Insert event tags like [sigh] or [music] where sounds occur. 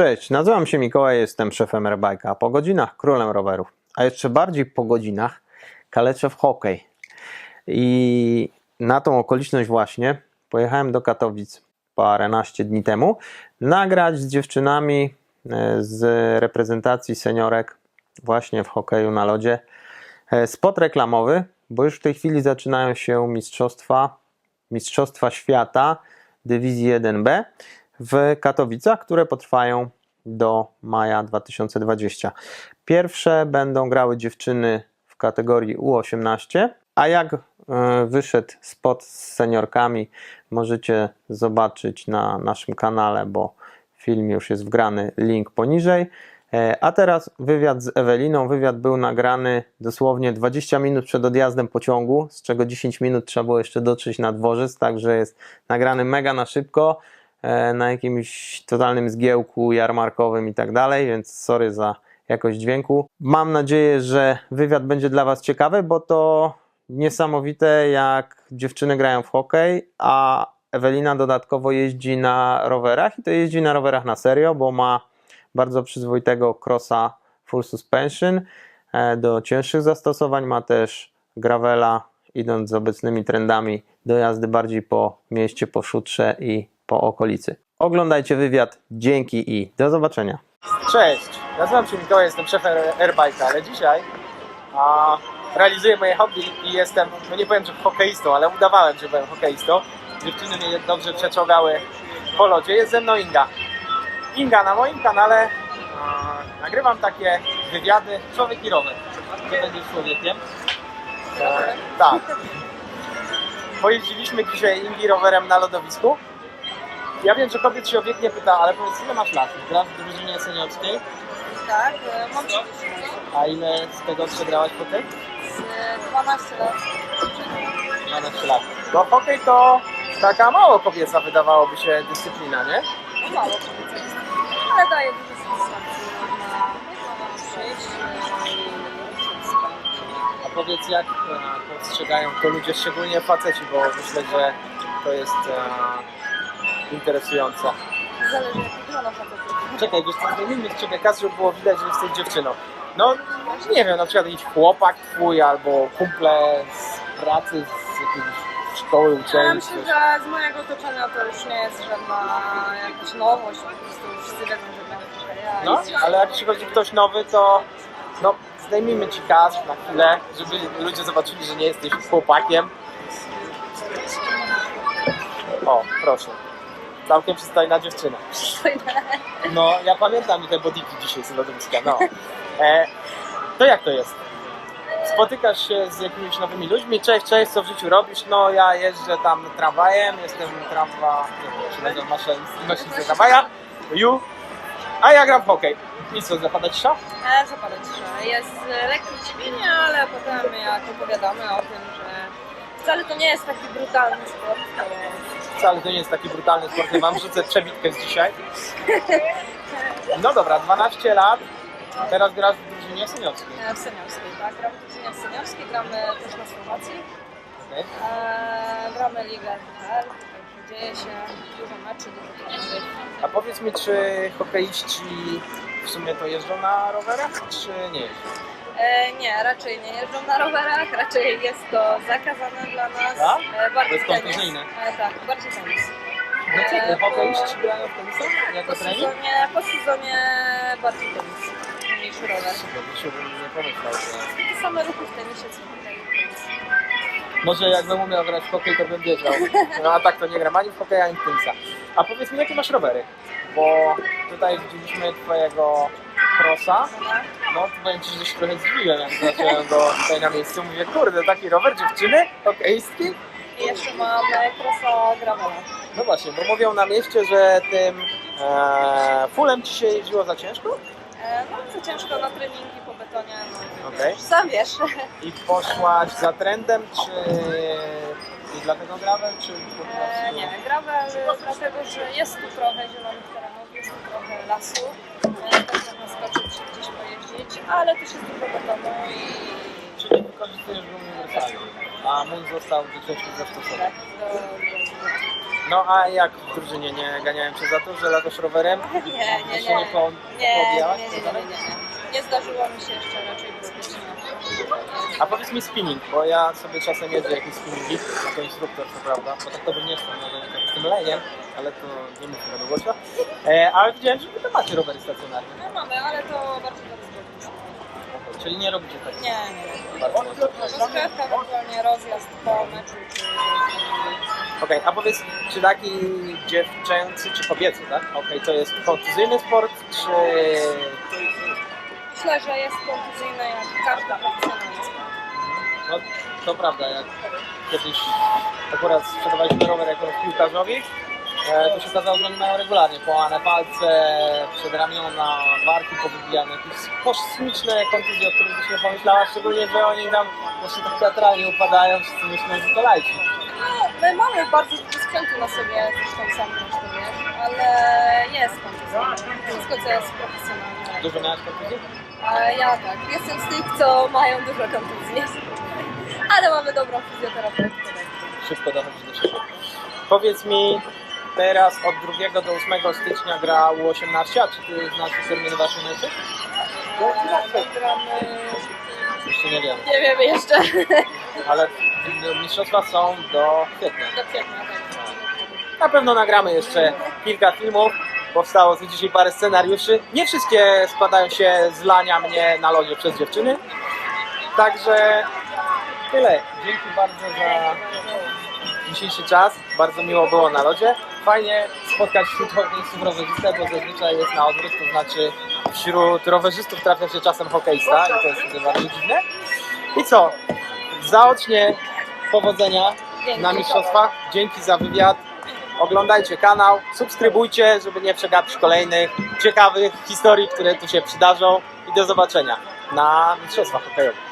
Cześć, nazywam się Mikołaj, jestem szefem Airbike'a, po godzinach królem rowerów, a jeszcze bardziej po godzinach kaleczę w hokej. I na tą okoliczność właśnie pojechałem do Katowic paręnaście dni temu nagrać z dziewczynami e, z reprezentacji seniorek właśnie w hokeju na lodzie e, spot reklamowy, bo już w tej chwili zaczynają się mistrzostwa, mistrzostwa świata dywizji 1B w Katowicach, które potrwają do maja 2020. Pierwsze będą grały dziewczyny w kategorii U18, a jak e, wyszedł spot z seniorkami, możecie zobaczyć na naszym kanale, bo film już jest wgrany, link poniżej. E, A teraz wywiad z Eweliną. Wywiad był nagrany dosłownie 20 minut przed odjazdem pociągu, z czego 10 minut trzeba było jeszcze dotrzeć na dworzec, także jest nagrany mega na szybko, na jakimś totalnym zgiełku jarmarkowym i tak dalej, więc sorry za jakość dźwięku. Mam nadzieję, że wywiad będzie dla Was ciekawy, bo to niesamowite, jak dziewczyny grają w hokej, a Ewelina dodatkowo jeździ na rowerach i to jeździ na rowerach na serio, bo ma bardzo przyzwoitego crossa full suspension. E, Do cięższych zastosowań ma też gravela, idąc z obecnymi trendami do jazdy bardziej po mieście, po szutrze i po okolicy. Oglądajcie wywiad, dzięki i do zobaczenia. Cześć, nazywam się Mikołaj, jestem szefem Airbike'a, ale dzisiaj a, realizuję moje hobby i jestem, no nie powiem, że hokeistą, ale udawałem, że byłem hokeistą. Dziewczyny mnie dobrze przeczołgały po lodzie. Jest ze mną Inga. Inga, na moim kanale a, nagrywam takie wywiady Człowiek i rower. Ty będziesz człowiekiem. E, tak. Pojeździliśmy dzisiaj Ingi rowerem na lodowisku. Ja wiem, że kobiet się obiegnie pyta, ale powiedz, ile masz lat? Grasz w drużynie seniorskiej? Tak, e, mam 30 A ile z tego przegrałaś potem? z e, 12 lat. 12 lat. Bo hokej to taka mało kobieca wydawałoby się dyscyplina, nie? No mało powiedzmy. Ale daje dużo satysfakcji. Można, można przyjść e, i wszystko. A powiedz jak e, postrzegają to ludzie, szczególnie faceci, bo myślę, że to jest e, interesujące. Zależy jaki wygląda facetów. Czekaj, wiesz co, zmienimy czekaj kas, żeby było widać, że jesteś dziewczyną. No, nie wiem, na przykład jakiś chłopak twój albo kumple z pracy, z jakiejś szkoły, Ja uczelni. myślę, coś. że z mojego otoczenia to już nie jest żadna jakaś nowość. Po prostu wszyscy wiedzą, że będę hokeja. No, ale jak przychodzi ktoś nowy, to no, zdejmijmy ci kask na chwilę, żeby ludzie zobaczyli, że nie jesteś chłopakiem. O, proszę. Całkiem przystojna dziewczyna. [laughs] No, ja pamiętam te bodiki dzisiaj z lodowiska, no. E, to jak to jest? Spotykasz się z jakimiś nowymi ludźmi, cześć, cześć, co w życiu robisz? No, ja jeżdżę tam tramwajem, jestem tramwa, nie wiem, czy nazywa masza nośnicę tramwaja, you, a ja gram w hokej. I co, zapada cisza? E, Zapadać że jest e, lekkie ćwiczenie, ale potem jak opowiadamy o tym, że wcale to nie jest taki brutalny sport, to Wcale to nie jest taki brutalny sport, ja wam rzucę przebitkę z dzisiaj. No dobra, 12 lat, teraz grasz w drużynie seniorskiej. e, w seniorskiej, tak? Gramy w drużynie seniorskiej, gramy też na Słowacji, okej? e, gramy Ligę WHL, także dzieje się dużo meczy, dużo. A powiedz mi, czy hokeiści w sumie to jeżdżą na rowerach, czy nie jeżdżą? E, nie, raczej nie jeżdżą na rowerach, raczej jest to zakazane dla nas. Tak? E, bardziej To jest tenis. E, tak, bardziej tenis. Dlaczego? Bo Hokeiści grają w tenisa jako Po trening? sezonie, po sezonie bardziej tenis niż rower. No to się bym nie pomyślał, że... Te same ruchy w tenisie co. Może jakbym umiał grać w hokej, to bym wiedział. No a tak to nie gram ani w hokeja, ani w tenisa. A powiedz mi, jakie masz rowery? Bo tutaj widzieliśmy twojego crossa. No, to powiem Ci, że się trochę zdziwiłem, jak zobaczyłem go tutaj na miejscu. Mówię, kurde, taki rower dziewczyny hokeistki? I jeszcze mamy crossa gravela. No właśnie, bo mówią na mieście, że tym e, fulem Ci się jeździło za ciężko E, no co ciężko na treningi po betonie. No, Okej. Sam wiesz. i poszłaś za trendem, czy i dlatego gravel, czy po prostu... E, nie, gravel dlatego, że jest tu trochę zielonych terenów, jest tu trochę lasu. Można skoczyć, gdzieś pojeździć, ale też jest dużo betonu i Czyli wykorzystujesz go uniwersalnie, a mój został do ciężkich zastosowań. tak, do, do, No a jak w drużynie nie ganiałem cię za to, że latasz rowerem? [laughs] Nie, nie, nie. Jeszcze nie po- Nie, pobijałaś? nie, nie, nie, nie, nie. Nie zdarzyło mi się jeszcze raczej bezpiecznie. A powiedz mi spinning, bo ja sobie czasem jeżdżę jakieś spinningi, jako instruktor co prawda, bo tak to bym nie stał, no, no, tak jestem leniem, ale to nie mówmy na głośno. E, ale widziałem, że wy to macie rowery stacjonarne, No mamy, ale to bardzo bardzo czyli nie robicie tak Nie, nie. bardzo. Rozgrzewka, ewentualnie rozjazd po meczu, czy... Okej, a powiedz, czy taki dziewczęcy, czy kobiecy, tak? Okej, to jest kontuzyjny sport, czy... Myślę, że jest kontuzyjny jak każda profesjonalna sport. No, to prawda, jak kiedyś akurat sprzedawaliśmy rower jako piłkarzowi, to się okazało, że oni mają regularnie połamane palce, przedramiona, barki powybijane, jakieś kosmiczne kontuzje, o których byś nie pomyślała, szczególnie, że oni tam właśnie tak teatralnie upadają, wszyscy myślą, że to. No, my mamy bardzo dużo sprzętu na sobie, zresztą sam zresztą wiesz, ale jest kontuzyjny. Wszystko, co jest profesjonalne. Dużo miałeś kontuzji? A ja tak, jestem z tych, co mają dużo kontuzji. [laughs] Ale mamy dobrą fizjoterapeutkę. Szybko dochodzi do siebie. Powiedz mi, teraz od 2 do 8 stycznia gra U18, a czy ty znasz termin waszej meczy? Gramy... Jeszcze nie wiem, Nie wiemy jeszcze. ale mistrzostwa są do kwietnia. Do kwietnia, tak. Na pewno nagramy jeszcze kilka filmów. Powstało tu dzisiaj parę scenariuszy. Nie wszystkie składają się z lania mnie na lodzie przez dziewczyny. Także tyle. Dzięki bardzo za dzisiejszy czas. Bardzo miło było na lodzie. Fajnie spotkać wśród hokeistów rowerzystę, bo zazwyczaj jest na odwrót, to znaczy wśród rowerzystów trafia się czasem hokeista i to jest wtedy bardzo dziwne. I co? Zaocznie powodzenia na mistrzostwach. Dzięki za wywiad. Oglądajcie kanał, subskrybujcie, żeby nie przegapić kolejnych ciekawych historii, które tu się przydarzą. I do zobaczenia na mistrzostwach hokejowych.